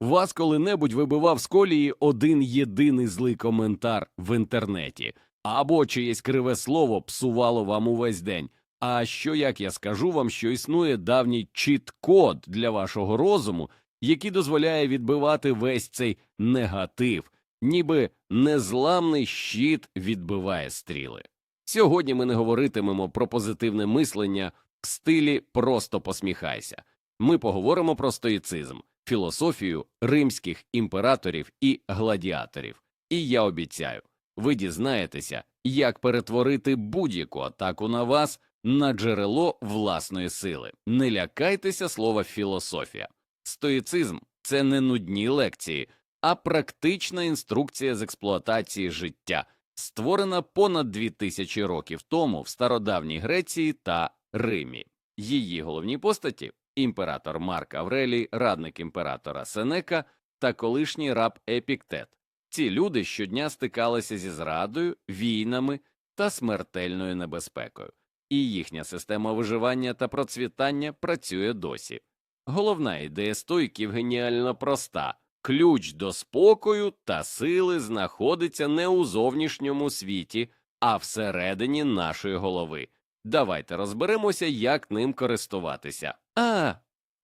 Вас коли-небудь вибивав з колії один єдиний злий коментар в інтернеті, або чиєсь криве слово псувало вам увесь день. А що як я скажу вам, що існує давній чіт-код для вашого розуму, який дозволяє відбивати весь цей негатив, ніби незламний щит відбиває стріли. Сьогодні ми не говоритимемо про позитивне мислення в стилі просто посміхайся. Ми поговоримо про стоїцизм, філософію римських імператорів і гладіаторів. І я обіцяю, ви дізнаєтеся, як перетворити будь-яку атаку на вас на джерело власної сили. Не лякайтеся слова філософія. Стоїцизм це не нудні лекції, а практична інструкція з експлуатації життя, створена понад дві тисячі років тому в стародавній Греції та Римі. Її головні постаті імператор Марк Аврелій, радник імператора Сенека та колишній раб Епіктет. Ці люди щодня стикалися зі зрадою, війнами та смертельною небезпекою, і їхня система виживання та процвітання працює досі. Головна ідея стойків геніально проста ключ до спокою та сили знаходиться не у зовнішньому світі, а всередині нашої голови. Давайте розберемося, як ним користуватися. А,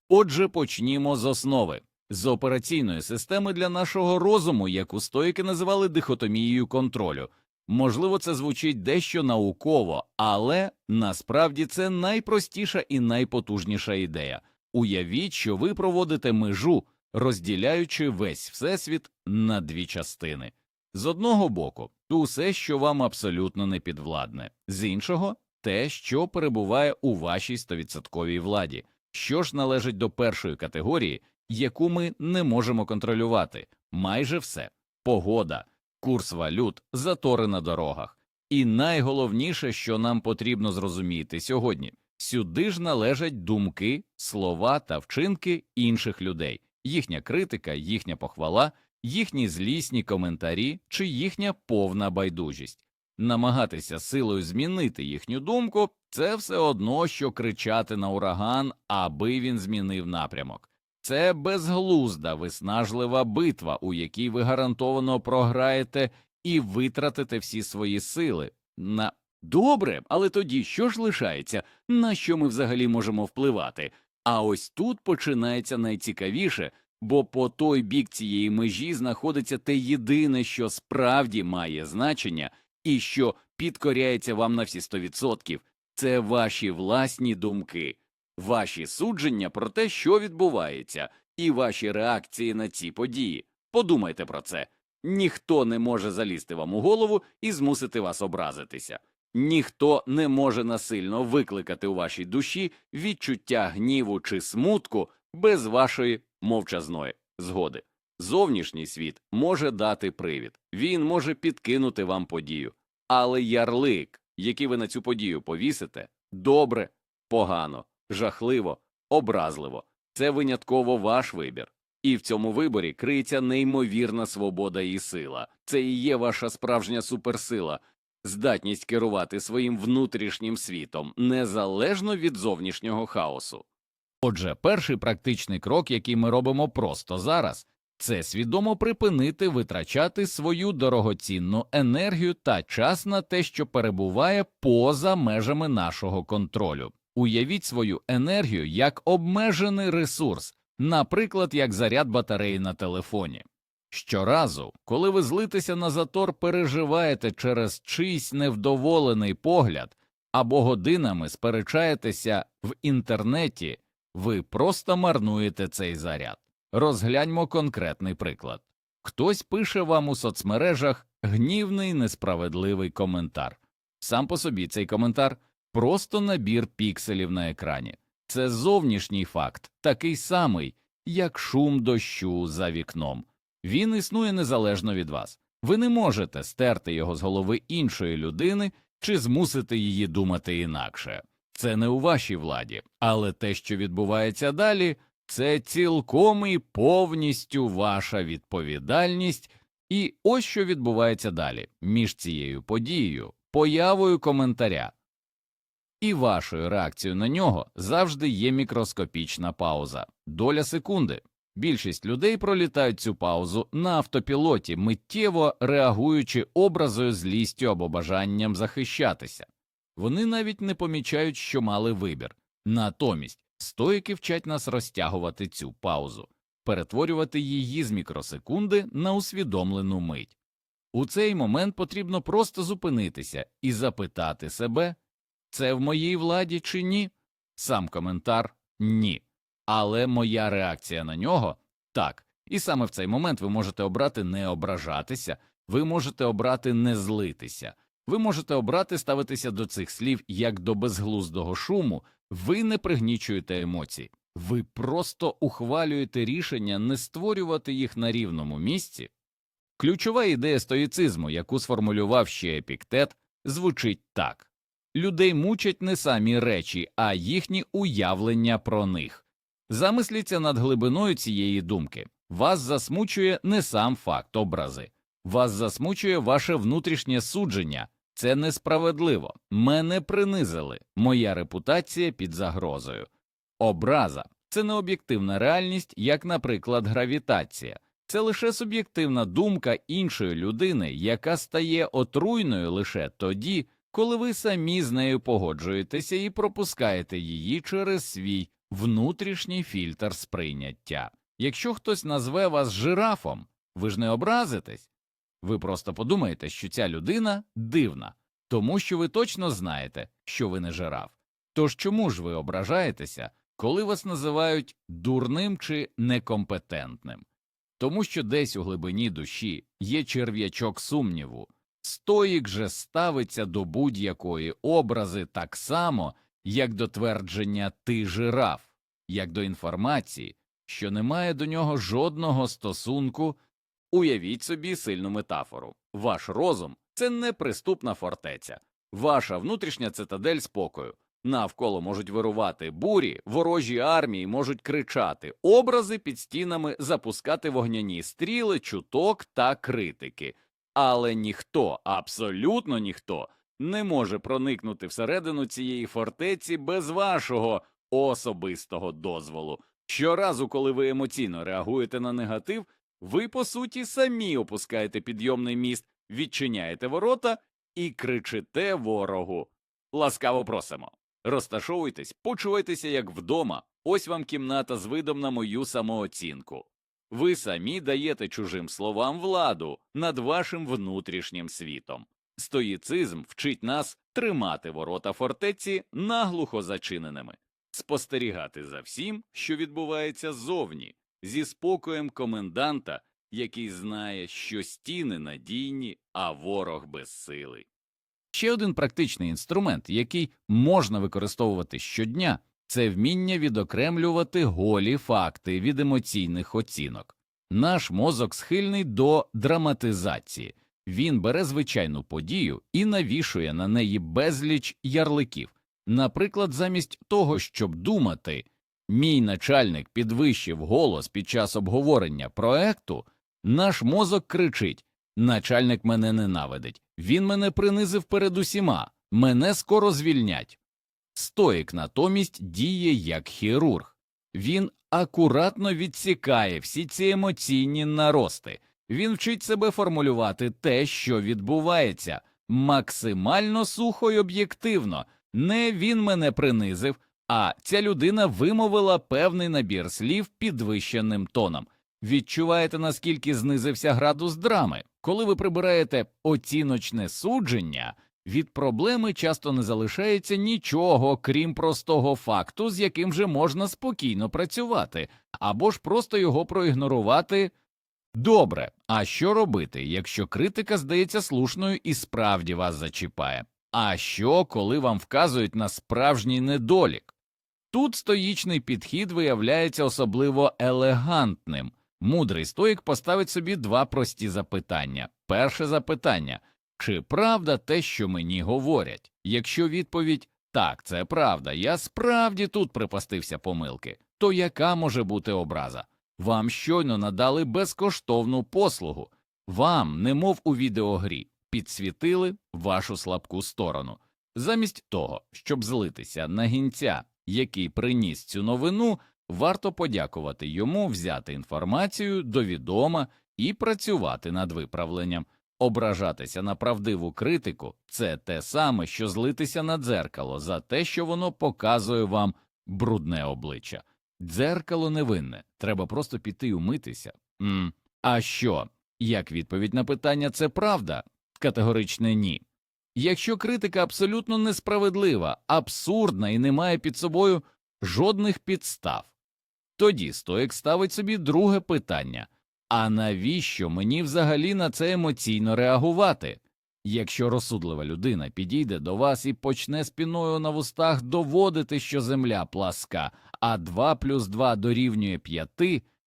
отже, почнімо з основи. З операційної системи для нашого розуму, яку стоїки називали дихотомією контролю. Можливо, це звучить дещо науково, але насправді це найпростіша і найпотужніша ідея. Уявіть, що ви проводите межу, розділяючи весь всесвіт на дві частини. З одного боку, усе, що вам абсолютно не підвладне, з іншого те, що перебуває у вашій стовідсотковій владі, що ж належить до першої категорії, яку ми не можемо контролювати, майже все погода, курс валют, затори на дорогах. І найголовніше, що нам потрібно зрозуміти сьогодні, сюди ж належать думки, слова та вчинки інших людей, їхня критика, їхня похвала, їхні злісні коментарі чи їхня повна байдужість. Намагатися силою змінити їхню думку це все одно, що кричати на ураган, аби він змінив напрямок. Це безглузда, виснажлива битва, у якій ви гарантовано програєте і витратите всі свої сили. На добре, але тоді що ж лишається, на що ми взагалі можемо впливати? А ось тут починається найцікавіше, бо по той бік цієї межі знаходиться те єдине, що справді має значення, і що підкоряється вам на всі 100%. це ваші власні думки, ваші судження про те, що відбувається, і ваші реакції на ці події. Подумайте про це. Ніхто не може залізти вам у голову і змусити вас образитися. Ніхто не може насильно викликати у вашій душі відчуття гніву чи смутку без вашої мовчазної згоди. Зовнішній світ може дати привід, він може підкинути вам подію, але ярлик, який ви на цю подію повісите, добре, погано, жахливо, образливо це винятково ваш вибір. І в цьому виборі криється неймовірна свобода і сила. Це і є ваша справжня суперсила, здатність керувати своїм внутрішнім світом незалежно від зовнішнього хаосу. Отже, перший практичний крок, який ми робимо просто зараз, це свідомо припинити витрачати свою дорогоцінну енергію та час на те, що перебуває поза межами нашого контролю. Уявіть свою енергію як обмежений ресурс, наприклад, як заряд батареї на телефоні. Щоразу, коли ви злитеся на затор, переживаєте через чийсь невдоволений погляд або годинами сперечаєтеся в інтернеті, ви просто марнуєте цей заряд. Розгляньмо конкретний приклад. Хтось пише вам у соцмережах гнівний несправедливий коментар. Сам по собі цей коментар просто набір пікселів на екрані. Це зовнішній факт, такий самий, як шум дощу за вікном. Він існує незалежно від вас. Ви не можете стерти його з голови іншої людини чи змусити її думати інакше. Це не у вашій владі, але те, що відбувається далі, це цілком і повністю ваша відповідальність. І ось що відбувається далі між цією подією, появою коментаря і вашою реакцією на нього завжди є мікроскопічна пауза, доля секунди. Більшість людей пролітають цю паузу на автопілоті, миттєво реагуючи образою, злістю або бажанням захищатися. Вони навіть не помічають, що мали вибір. Натомість стоїки вчать нас розтягувати цю паузу, перетворювати її з мікросекунди на усвідомлену мить. У цей момент потрібно просто зупинитися і запитати себе це в моїй владі чи ні? Сам коментар ні. Але моя реакція на нього так. І саме в цей момент ви можете обрати не ображатися, ви можете обрати не злитися, ви можете обрати ставитися до цих слів як до безглуздого шуму, ви не пригнічуєте емоцій, ви просто ухвалюєте рішення не створювати їх на рівному місці. Ключова ідея стоїцизму, яку сформулював ще епіктет, звучить так людей мучать не самі речі, а їхні уявлення про них. Замисліться над глибиною цієї думки. Вас засмучує не сам факт образи, вас засмучує ваше внутрішнє судження. Це несправедливо. Мене принизили, моя репутація під загрозою. Образа це не об'єктивна реальність, як, наприклад, гравітація. Це лише суб'єктивна думка іншої людини, яка стає отруйною лише тоді, коли ви самі з нею погоджуєтеся і пропускаєте її через свій внутрішній фільтр сприйняття. Якщо хтось назве вас жирафом, ви ж не образитесь. Ви просто подумаєте, що ця людина дивна, тому що ви точно знаєте, що ви не жираф. Тож чому ж ви ображаєтеся, коли вас називають дурним чи некомпетентним? Тому що десь у глибині душі є черв'ячок сумніву, стоїк же ставиться до будь-якої образи так само, як до твердження ти жираф, як до інформації, що не має до нього жодного стосунку. Уявіть собі сильну метафору. Ваш розум це неприступна фортеця, ваша внутрішня цитадель спокою. Навколо можуть вирувати бурі, ворожі армії можуть кричати, образи під стінами запускати вогняні стріли, чуток та критики. Але ніхто, абсолютно ніхто, не може проникнути всередину цієї фортеці без вашого особистого дозволу. Щоразу, коли ви емоційно реагуєте на негатив, ви по суті самі опускаєте підйомний міст, відчиняєте ворота і кричите ворогу. Ласкаво просимо. Розташовуйтесь, почувайтеся як вдома. Ось вам кімната з видом на мою самооцінку. Ви самі даєте чужим словам владу над вашим внутрішнім світом. Стоїцизм вчить нас тримати ворота фортеці наглухо зачиненими, спостерігати за всім, що відбувається ззовні, зі спокоєм коменданта, який знає, що стіни надійні, а ворог безсилий. Ще один практичний інструмент, який можна використовувати щодня, це вміння відокремлювати голі факти від емоційних оцінок. Наш мозок схильний до драматизації. Він бере звичайну подію і навішує на неї безліч ярликів. Наприклад, замість того, щоб думати, мій начальник підвищив голос під час обговорення проекту, наш мозок кричить начальник мене ненавидить, він мене принизив перед усіма, мене скоро звільнять. Стоїк натомість діє як хірург. Він акуратно відсікає всі ці емоційні нарости. Він вчить себе формулювати те, що відбувається, максимально сухо й об'єктивно. Не він мене принизив, а ця людина вимовила певний набір слів підвищеним тоном. Відчуваєте, наскільки знизився градус драми? Коли ви прибираєте оціночне судження, від проблеми часто не залишається нічого, крім простого факту, з яким же можна спокійно працювати, або ж просто його проігнорувати. Добре, а що робити, якщо критика здається слушною і справді вас зачіпає? А що, коли вам вказують на справжній недолік? Тут стоїчний підхід виявляється особливо елегантним. Мудрий стоїк поставить собі два прості запитання. Перше запитання чи правда те, що мені говорять? Якщо відповідь так, це правда, я справді тут припастився помилки, то яка може бути образа? Вам щойно надали безкоштовну послугу, вам, немов у відеогрі, підсвітили вашу слабку сторону. Замість того, щоб злитися на гінця, який приніс цю новину, варто подякувати йому, взяти інформацію до відома і працювати над виправленням. Ображатися на правдиву критику це те саме, що злитися на дзеркало за те, що воно показує вам брудне обличчя. Дзеркало невинне, треба просто піти й умитися. М. А що? Як відповідь на питання це правда? Категоричне ні. Якщо критика абсолютно несправедлива, абсурдна і не має під собою жодних підстав, тоді стоїк ставить собі друге питання а навіщо мені взагалі на це емоційно реагувати? Якщо розсудлива людина підійде до вас і почне спіною на вустах доводити, що земля пласка, а 2 плюс 2 дорівнює 5,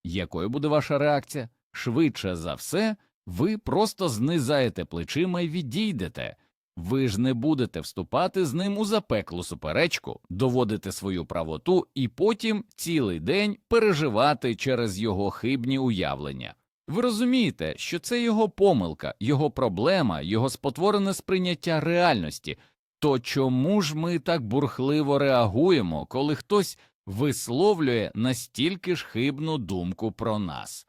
якою буде ваша реакція? Швидше за все, ви просто знизаєте плечима і відійдете. Ви ж не будете вступати з ним у запеклу суперечку, доводити свою правоту і потім цілий день переживати через його хибні уявлення. Ви розумієте, що це його помилка, його проблема, його спотворене сприйняття реальності. То чому ж ми так бурхливо реагуємо, коли хтось висловлює настільки ж хибну думку про нас?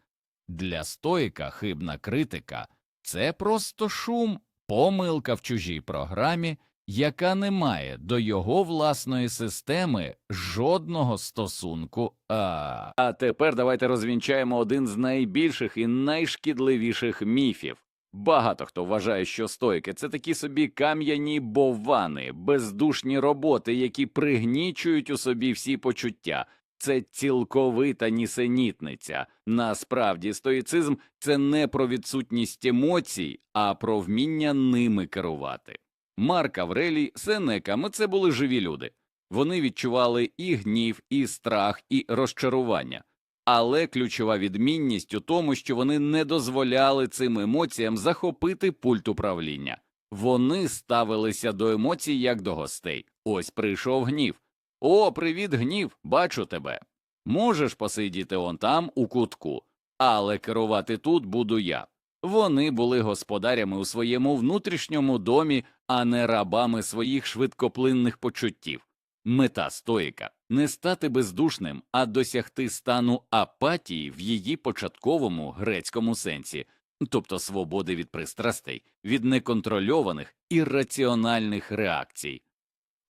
Для стоїка хибна критика це просто шум, помилка в чужій програмі, яка не має до його власної системи жодного стосунку. А А тепер давайте розвінчаємо один з найбільших і найшкідливіших міфів. Багато хто вважає, що стойки це такі собі кам'яні бовани, бездушні роботи, які пригнічують у собі всі почуття. Це цілковита нісенітниця. Насправді, стоїцизм це не про відсутність емоцій, а про вміння ними керувати. Марк Аврелій, Сенека, це були живі люди. Вони відчували і гнів, і страх, і розчарування. Але ключова відмінність у тому, що вони не дозволяли цим емоціям захопити пульт управління. Вони ставилися до емоцій як до гостей. Ось прийшов гнів. О, привіт, гнів, бачу тебе. Можеш посидіти он там, у кутку, але керувати тут буду я. Вони були господарями у своєму внутрішньому домі, а не рабами своїх швидкоплинних почуттів. Мета стоїка не стати бездушним, а досягти стану апатії в її початковому грецькому сенсі, тобто свободи від пристрастей, від неконтрольованих ірраціональних реакцій.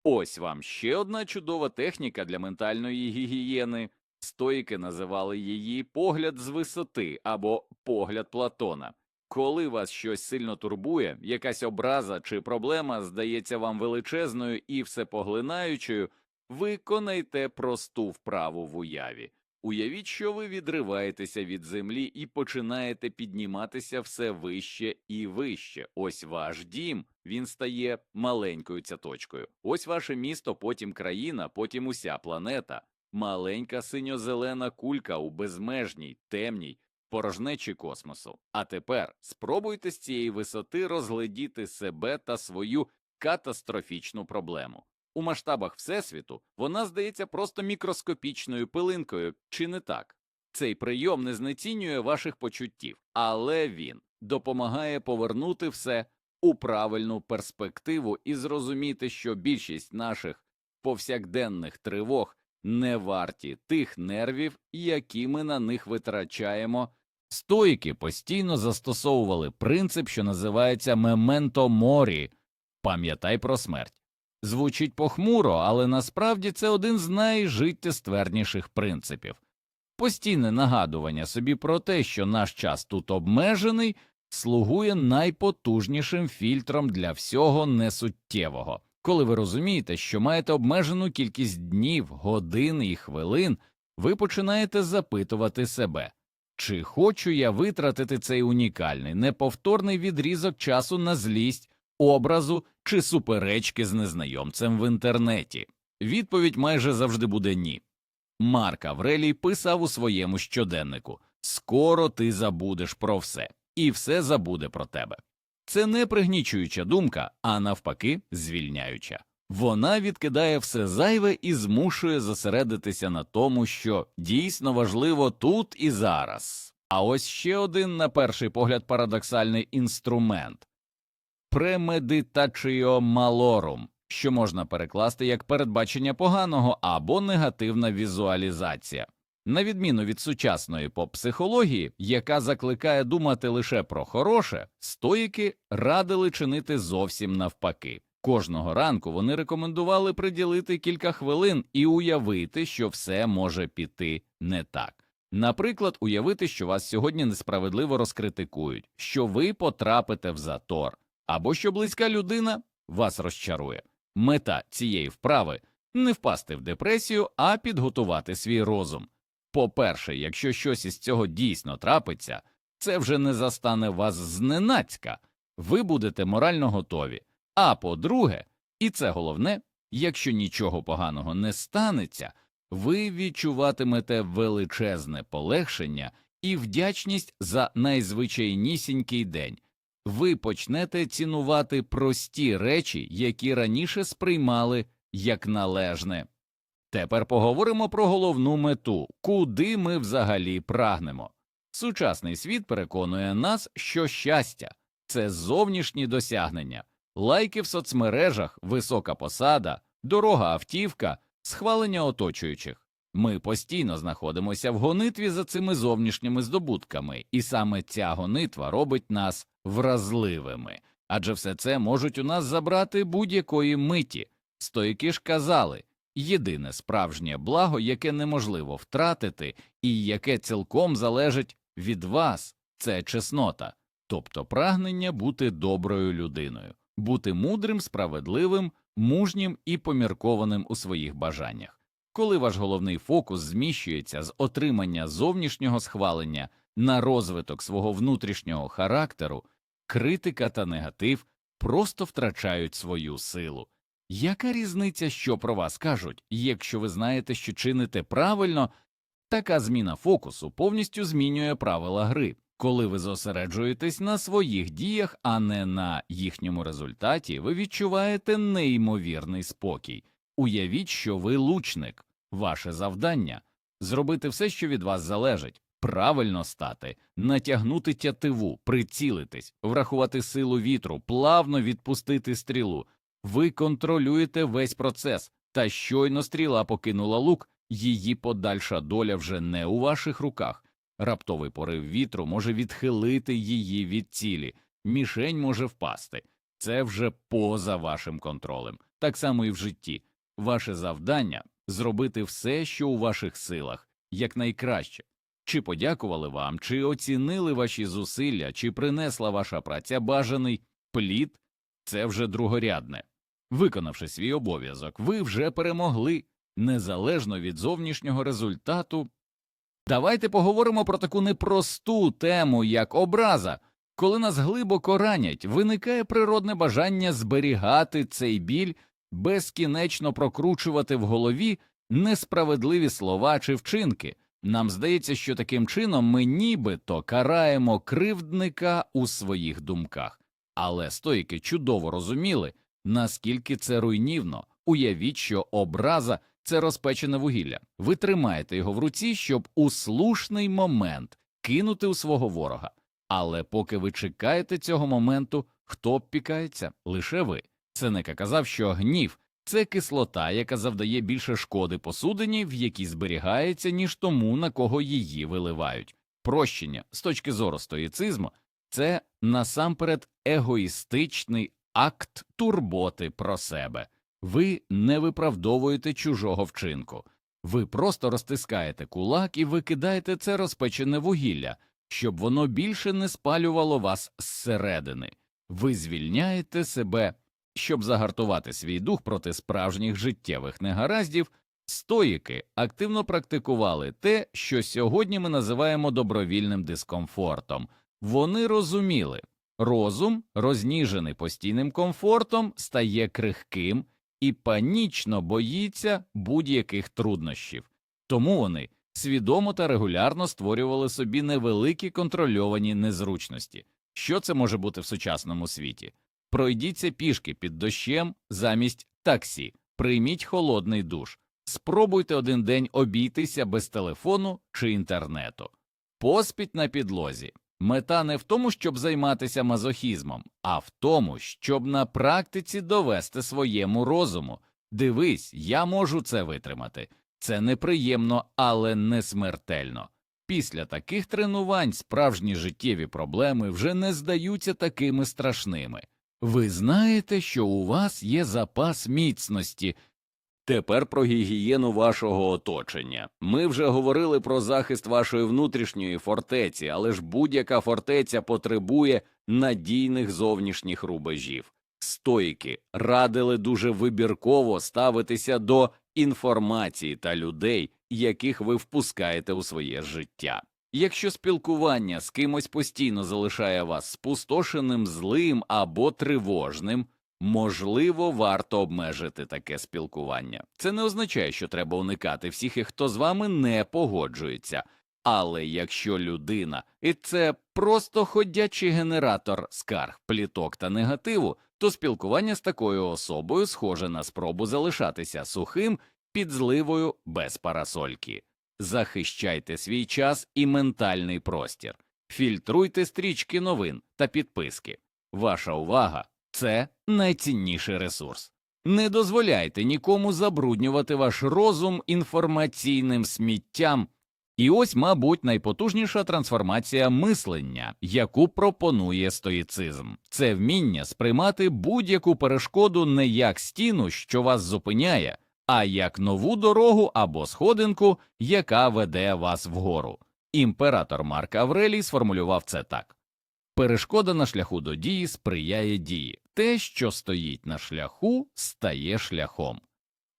Ось вам ще одна чудова техніка для ментальної гігієни. Стоїки називали її погляд з висоти або погляд Платона. Коли вас щось сильно турбує, якась образа чи проблема здається вам величезною і всепоглинаючою, виконайте просту вправу в уяві. Уявіть, що ви відриваєтеся від землі і починаєте підніматися все вище і вище. Ось ваш дім, він стає маленькою цяточкою. Ось ваше місто, потім країна, потім уся планета. Маленька синьо-зелена кулька у безмежній, темній, порожнечі космосу. А тепер спробуйте з цієї висоти розглядіти себе та свою катастрофічну проблему. У масштабах Всесвіту вона здається просто мікроскопічною пилинкою, чи не так? Цей прийом не знецінює ваших почуттів, але він допомагає повернути все у правильну перспективу і зрозуміти, що більшість наших повсякденних тривог не варті тих нервів, які ми на них витрачаємо. Стоїки постійно застосовували принцип, що називається «мементо морі» – пам'ятай про смерть. Звучить похмуро, але насправді це один з найжиттєстверніших принципів. Постійне нагадування собі про те, що наш час тут обмежений, слугує найпотужнішим фільтром для всього несуттєвого. Коли ви розумієте, що маєте обмежену кількість днів, годин і хвилин, ви починаєте запитувати себе, чи хочу я витратити цей унікальний, неповторний відрізок часу на злість, образу чи суперечки з незнайомцем в інтернеті? Відповідь майже завжди буде ні. Марк Аврелій писав у своєму щоденнику Скоро ти забудеш про все, і все забуде про тебе. Це не пригнічуюча думка, а навпаки, звільняюча. Вона відкидає все зайве і змушує зосередитися на тому, що дійсно важливо тут і зараз. А ось ще один, на перший погляд, парадоксальний інструмент премедитачіо малорум, що можна перекласти як передбачення поганого або негативна візуалізація. На відміну від сучасної поп-психології, яка закликає думати лише про хороше, стоїки радили чинити зовсім навпаки. Кожного ранку вони рекомендували приділити кілька хвилин і уявити, що все може піти не так. Наприклад, уявити, що вас сьогодні несправедливо розкритикують, що ви потрапите в затор, або що близька людина вас розчарує. Мета цієї вправи не впасти в депресію, а підготувати свій розум. По-перше, якщо щось із цього дійсно трапиться, це вже не застане вас зненацька, ви будете морально готові. А по-друге, і це головне, якщо нічого поганого не станеться, ви відчуватимете величезне полегшення і вдячність за найзвичайнісінький день. Ви почнете цінувати прості речі, які раніше сприймали як належне. Тепер поговоримо про головну мету, куди ми взагалі прагнемо. Сучасний світ переконує нас, що щастя це зовнішні досягнення, лайки в соцмережах, висока посада, дорога автівка, схвалення оточуючих. Ми постійно знаходимося в гонитві за цими зовнішніми здобутками, і саме ця гонитва робить нас вразливими, адже все це можуть у нас забрати будь-якої миті. Стоїки ж казали єдине справжнє благо, яке неможливо втратити, і яке цілком залежить від вас, це чеснота, тобто прагнення бути доброю людиною, бути мудрим, справедливим, мужнім і поміркованим у своїх бажаннях. Коли ваш головний фокус зміщується з отримання зовнішнього схвалення на розвиток свого внутрішнього характеру, критика та негатив просто втрачають свою силу. Яка різниця, що про вас кажуть, якщо ви знаєте, що чините правильно, така зміна фокусу повністю змінює правила гри. Коли ви зосереджуєтесь на своїх діях, а не на їхньому результаті, ви відчуваєте неймовірний спокій. Уявіть, що ви лучник, ваше завдання зробити все, що від вас залежить, правильно стати, натягнути тятиву, прицілитись, врахувати силу вітру, плавно відпустити стрілу. Ви контролюєте весь процес, та щойно стріла покинула лук, її подальша доля вже не у ваших руках. Раптовий порив вітру може відхилити її від цілі, мішень може впасти. Це вже поза вашим контролем. Так само і в житті. Ваше завдання зробити все, що у ваших силах, якнайкраще. Чи подякували вам, чи оцінили ваші зусилля, чи принесла ваша праця бажаний плід, це вже другорядне. Виконавши свій обов'язок, ви вже перемогли, незалежно від зовнішнього результату. Давайте поговоримо про таку непросту тему, як образа. Коли нас глибоко ранять, виникає природне бажання зберігати цей біль, безкінечно прокручувати в голові несправедливі слова чи вчинки. Нам здається, що таким чином ми нібито караємо кривдника у своїх думках. Але стойки чудово розуміли, наскільки це руйнівно. Уявіть, що образа це розпечене вугілля. Ви тримаєте його в руці, щоб у слушний момент кинути у свого ворога. Але поки ви чекаєте цього моменту, хто обпікається? Лише ви. Сенека казав, що гнів це кислота, яка завдає більше шкоди посудині, в якій зберігається, ніж тому, на кого її виливають. Прощення з точки зору стоїцизму це насамперед егоїстичний акт турботи про себе. Ви не виправдовуєте чужого вчинку, ви просто розтискаєте кулак і викидаєте це розпечене вугілля, щоб воно більше не спалювало вас зсередини. Ви звільняєте себе, щоб загартувати свій дух проти справжніх життєвих негараздів. Стоїки активно практикували те, що сьогодні ми називаємо добровільним дискомфортом. Вони розуміли, розум, розніжений постійним комфортом, стає крихким і панічно боїться будь-яких труднощів. Тому вони свідомо та регулярно створювали собі невеликі контрольовані незручності. Що це може бути в сучасному світі? Пройдіться пішки під дощем замість таксі, прийміть холодний душ, спробуйте один день обійтися без телефону чи інтернету, поспіть на підлозі, Мета не в тому, щоб займатися мазохізмом, а в тому, щоб на практиці довести своєму розуму. Дивись, я можу це витримати. Це неприємно, але не смертельно. Після таких тренувань справжні життєві проблеми вже не здаються такими страшними. Ви знаєте, що у вас є запас міцності, Тепер про гігієну вашого оточення. Ми вже говорили про захист вашої внутрішньої фортеці, але ж будь-яка фортеця потребує надійних зовнішніх рубежів. Стойки радили дуже вибірково ставитися до інформації та людей, яких ви впускаєте у своє життя. Якщо спілкування з кимось постійно залишає вас спустошеним, злим або тривожним, Можливо, варто обмежити таке спілкування. Це не означає, що треба уникати всіх, і хто з вами не погоджується. Але якщо людина і це просто ходячий генератор скарг, пліток та негативу, то спілкування з такою особою схоже на спробу залишатися сухим під зливою без парасольки. Захищайте свій час і ментальний простір, фільтруйте стрічки новин та підписки. Ваша увага це найцінніший ресурс. Не дозволяйте нікому забруднювати ваш розум інформаційним сміттям. І ось, мабуть, найпотужніша трансформація мислення, яку пропонує стоїцизм, це вміння сприймати будь-яку перешкоду не як стіну, що вас зупиняє, а як нову дорогу або сходинку, яка веде вас вгору. Імператор Марк Аврелій сформулював це так. Перешкода на шляху до дії сприяє дії. Те, що стоїть на шляху, стає шляхом.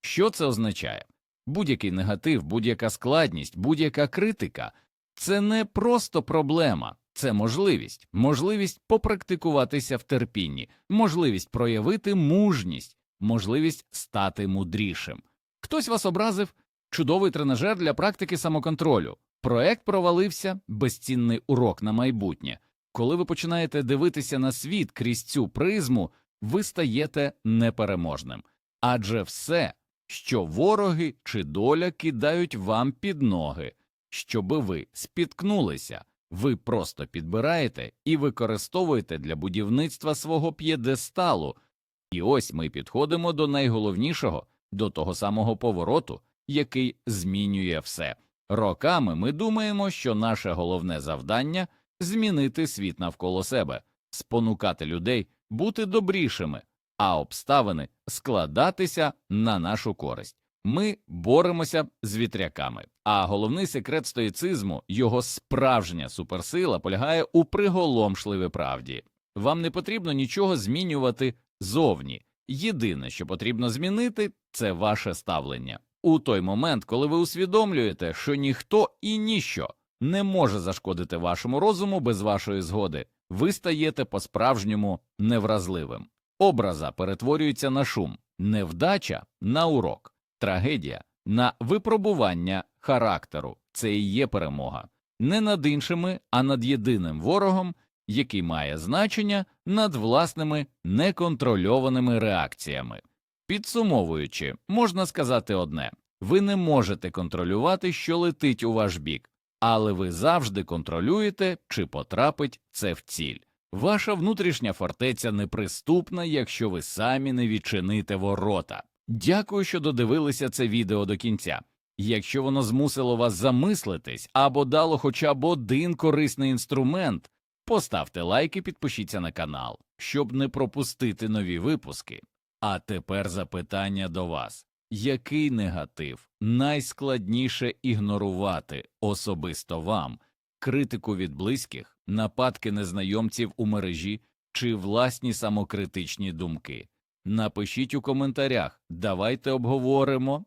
Що це означає? Будь-який негатив, будь-яка складність, будь-яка критика це не просто проблема, це можливість, можливість попрактикуватися в терпінні, можливість проявити мужність, можливість стати мудрішим. Хтось вас образив чудовий тренажер для практики самоконтролю. Проект провалився безцінний урок на майбутнє. Коли ви починаєте дивитися на світ крізь цю призму, ви стаєте непереможним. Адже все, що вороги чи доля кидають вам під ноги, щоби ви спіткнулися, ви просто підбираєте і використовуєте для будівництва свого п'єдесталу. І ось ми підходимо до найголовнішого, до того самого повороту, який змінює все. Роками ми думаємо, що наше головне завдання змінити світ навколо себе, спонукати людей бути добрішими, а обставини складатися на нашу користь. Ми боремося з вітряками. А головний секрет стоїцизму, його справжня суперсила, полягає у приголомшливій правді. Вам не потрібно нічого змінювати зовні. Єдине, що потрібно змінити, це ваше ставлення. У той момент, коли ви усвідомлюєте, що ніхто і ніщо не може зашкодити вашому розуму без вашої згоди, ви стаєте по-справжньому невразливим. Образа перетворюється на шум, невдача на урок, трагедія на випробування характеру. Це і є перемога. Не над іншими, а над єдиним ворогом, який має значення над власними неконтрольованими реакціями. Підсумовуючи, можна сказати одне ви не можете контролювати, що летить у ваш бік, але ви завжди контролюєте, чи потрапить це в ціль. Ваша внутрішня фортеця неприступна, якщо ви самі не відчините ворота. Дякую, що додивилися це відео до кінця. Якщо воно змусило вас замислитись або дало хоча б один корисний інструмент, поставте лайк і підпишіться на канал, щоб не пропустити нові випуски. А тепер запитання до вас. Який негатив найскладніше ігнорувати особисто вам, критику від близьких, нападки незнайомців у мережі чи власні самокритичні думки? Напишіть у коментарях, давайте обговоримо